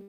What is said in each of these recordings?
Yeah.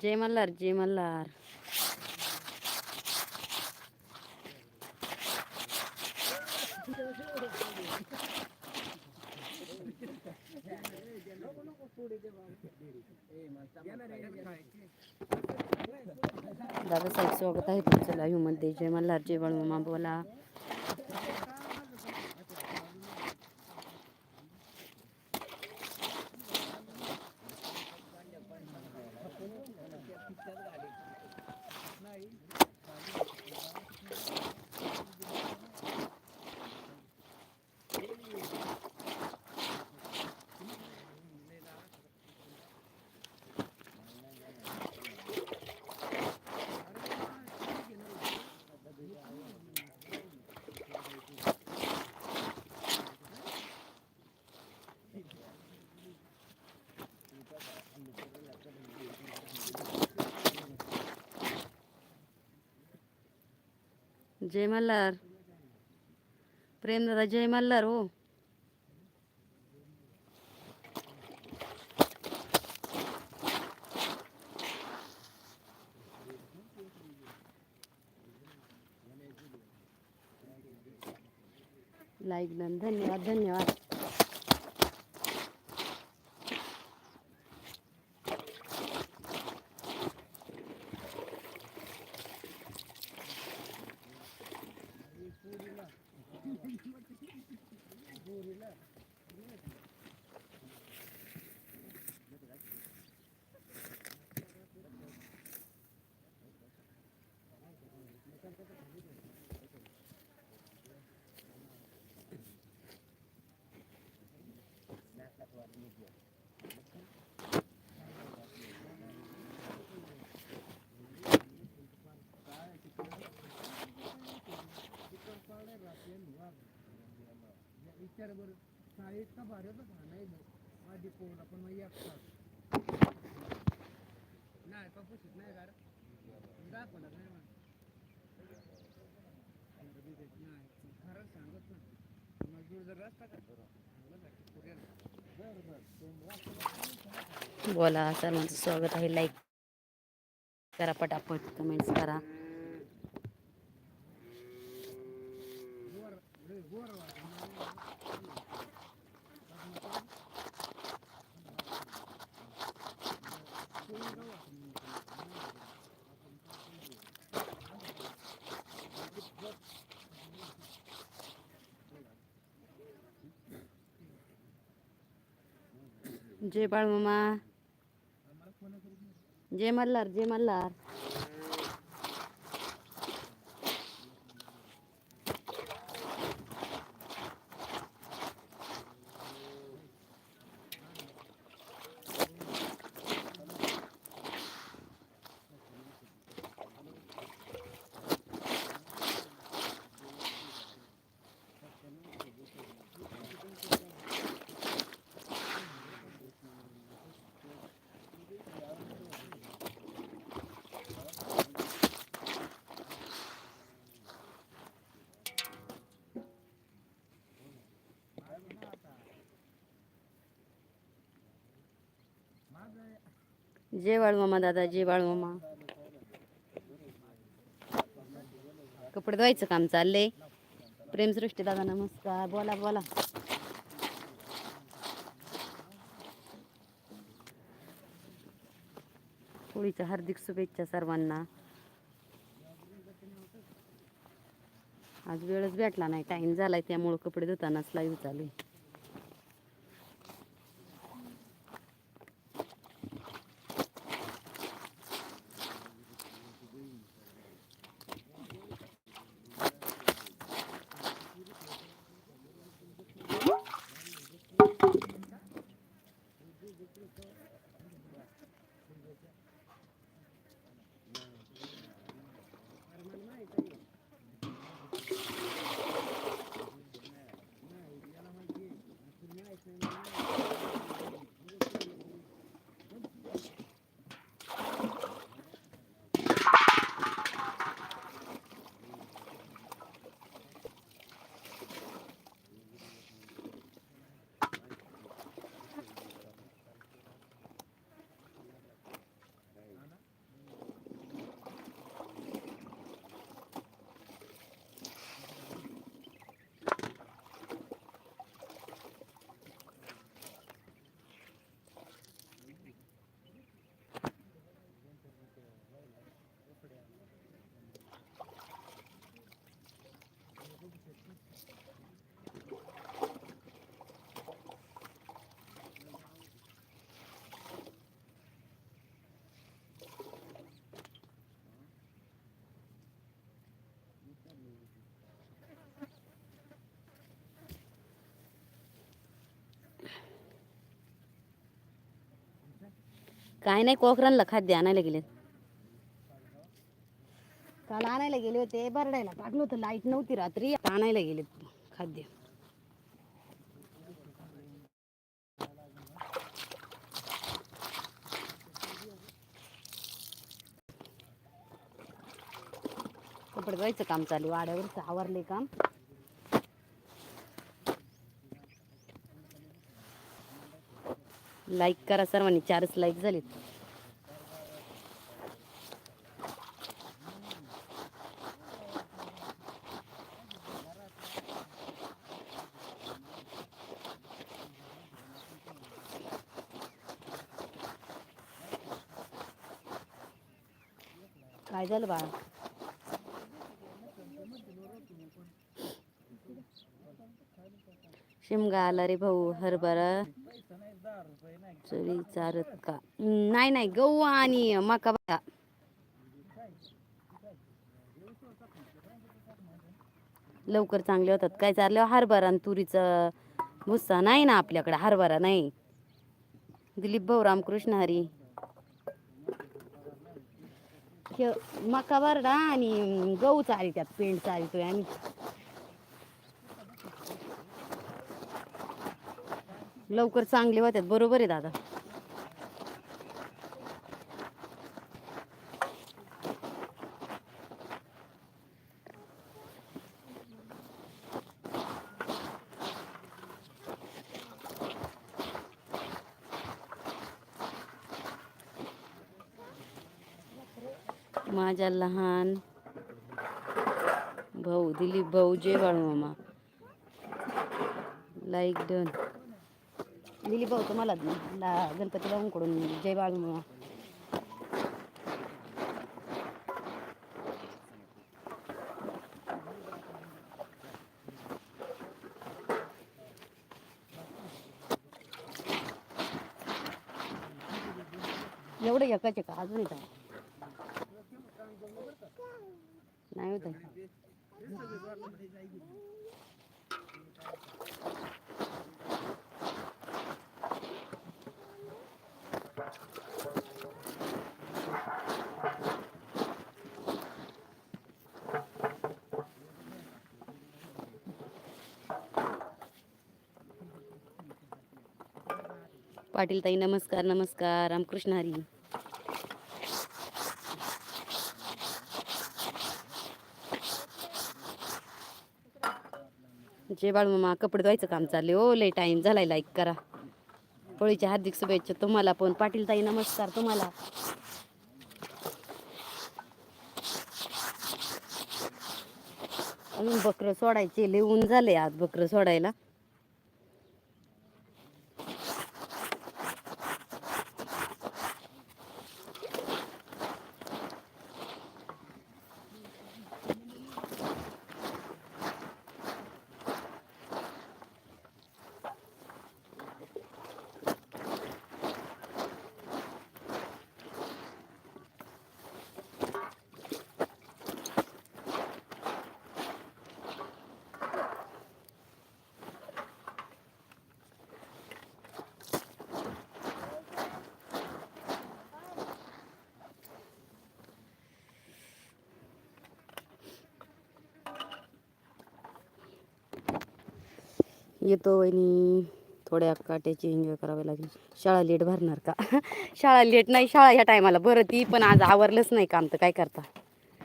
जय मल्हार जय मल्हार. दादासाहेब स्वागत आहे तुमचं लाईव्हमध्ये. जय मल्हार जय बाळूमामा बोला. जय मल्हार प्रेम दादा जय मल्हार हो लाईक डन धन्यवाद धन्यवाद विचार बरं. शाळेत का भारत खाणं आधी पोहला पण मग एकटाच नाही पप्पूशीत नाही गार. दाखवणार नाही मग खरंच सांगत ना मजदूर जर रस्ता का? बरं बरं बोला सर्वांचं स्वागत आहे. लाईक करा पटापट कमेंट्स करा. जय बाळमामा. जय मल्हार जय मल्हार. जय मामा दादा जय मामा. कपडे धुवायचं काम चाललंय. प्रेमसृष्टी दादा नमस्कार. बोला बोला. होळीच्या हार्दिक शुभेच्छा सर्वांना. आज वेळच भेटला नाही. टाइम झालाय त्यामुळं कपडे धुतानाच लाईव्ह चालू आहे. काय नाही कोकरांना खाद्य आणायला गेले काल आणायला गेले होते बरडायला टाकलं होतं लाइट नव्हती रात्री आता आणायला गेले खाद्य. कपडे धुवायचं काम चालू आहे, वाड्यावरचं आवरले काम. लाईक करा सर्वांनी चारच लाईक झालेत. काय झालं बा शिमगा आला रे भाऊ हरभरा. चरी चारत का? नाही नाही गहू आणि मका बघा. लवकर चांगले होतात. काय चाललं हरभरा आणि तुरीचा भुस्सा नाही ना आपल्याकडे? हरभरा नाही. दिलीप भाऊ रामकृष्ण हरी. हे मका बरडा आणि गहू चालित्यात पेंट चालतोय आम्ही लवकर चांगले होतात बरोबर आहे दादा. माझ्या लहान भाऊ दिलीप भाऊ जय बाळू मामा लाईक डन दिली भाऊ तुम्हाला गणपतीला गणपती जय बाळू म्हणून. एवढं एकाचे का? अजून येत नाही होत पाटील ताई नमस्कार नमस्कार. रामकृष्ण हरी. जे बाळ मामा कपडे धुवायचं काम चालले ओ हो, लय टाइम झालाय लाईक करा. होळीच्या हार्दिक शुभेच्छा तुम्हाला पण. पाटील ताई नमस्कार तुम्हाला. अजून बकरं सोडायचे लिहून झाले आज बकरं सोडायला. येतो वहिनी. थोड्या काट्याची एन्जॉय करावे लागेल. शाळा लेट भरणार का? शाळा लेट नाही शाळा ह्या टायमाला भरती ती पण आज आवरलंच नाही काम तर काय करता?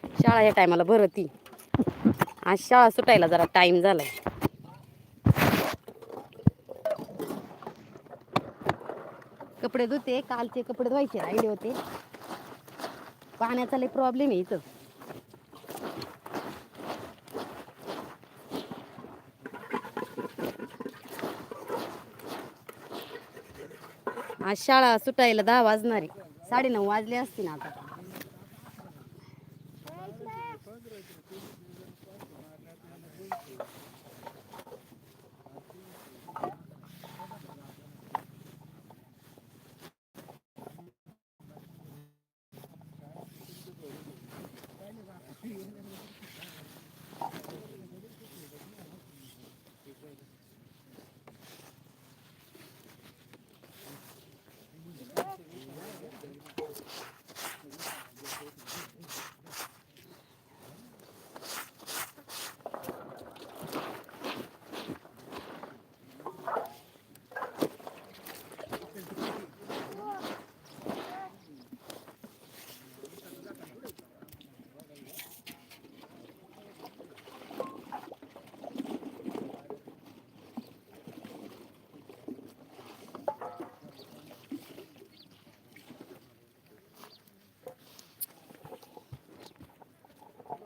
शाळा ह्या टायमाला भरती. ती आज शाळा सुटायला जरा टाईम झालाय. कपडे धुते कालचे कपडे धुवायचे राहिले होते. पाण्याचा लई प्रॉब्लेम आहे इथं. शाळा सुटायला दहा वाजणार आहे साडेनऊ वाजले असतील आता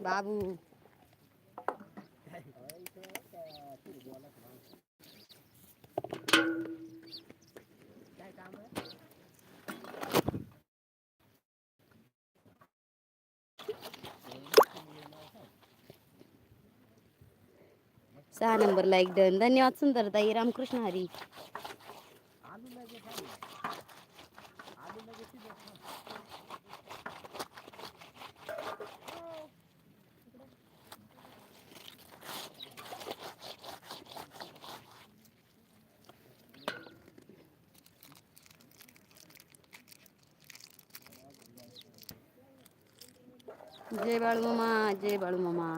बाबू. सहा नंबर लाईक डन धन्यवाद सुंदर ताई. रामकृष्ण हरी. जय बाळू मामा जय बाळू मामा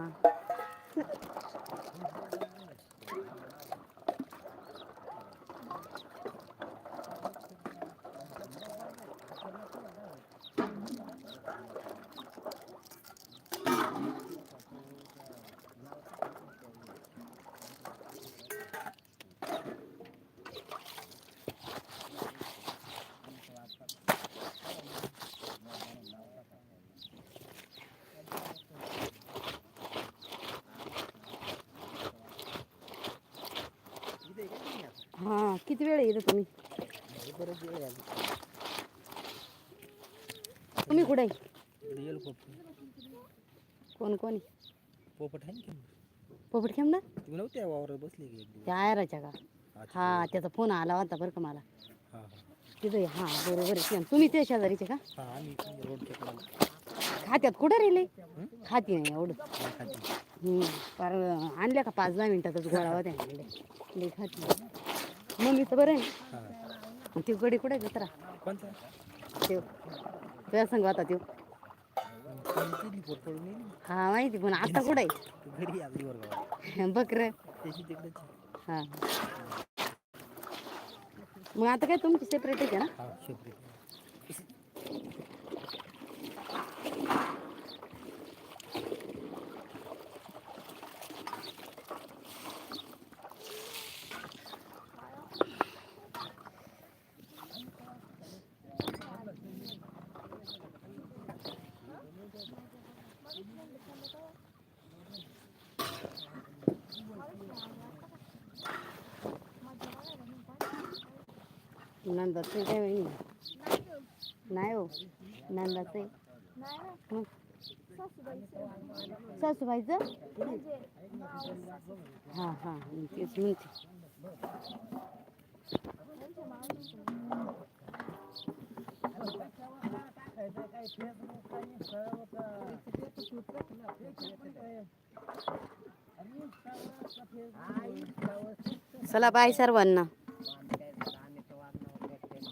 हा किती वेळ येतो तुम्ही? बरंच वेळ झाला तुम्ही कुठे आहे? इकडे पोपट कोण कोण पोपट आहे? ना पोपट खेम ना? तुम्ही नव्हते बसले की एक दिवस त्या आयराच्या का? अच्छा. हा त्याचा फोन आला होता बरं का मला. हा तिथं हा बरोबर आहे. तुम्ही ते शेजारीचे का? हा आम्ही खात्यात कुठं रेले खाती नाही एवढं. हम्म. पर आणल्या का? पाच दहा मिनिटातच गोळा होत्या. आणले लई खाती. मम्मीचं बरं आहे. ना ती गडी कुठे आहे? जत्रा. कोणता त्यो. तुझ्या संग होता त्यो. पोट पडून हा माहिती पण आता कुठे तू घरी आली वर्गावर आहे? बकर. त्याची तिकडेच हा. मग आता काय तुमची सेपरेट आहे ना? हा शेपरी नंदाचं काय वहिनी नाही हो. नंदाचं आहे. हं. सासूबाईचं. हां हां मी तेच म्हणते. चला बाय सर्वांना.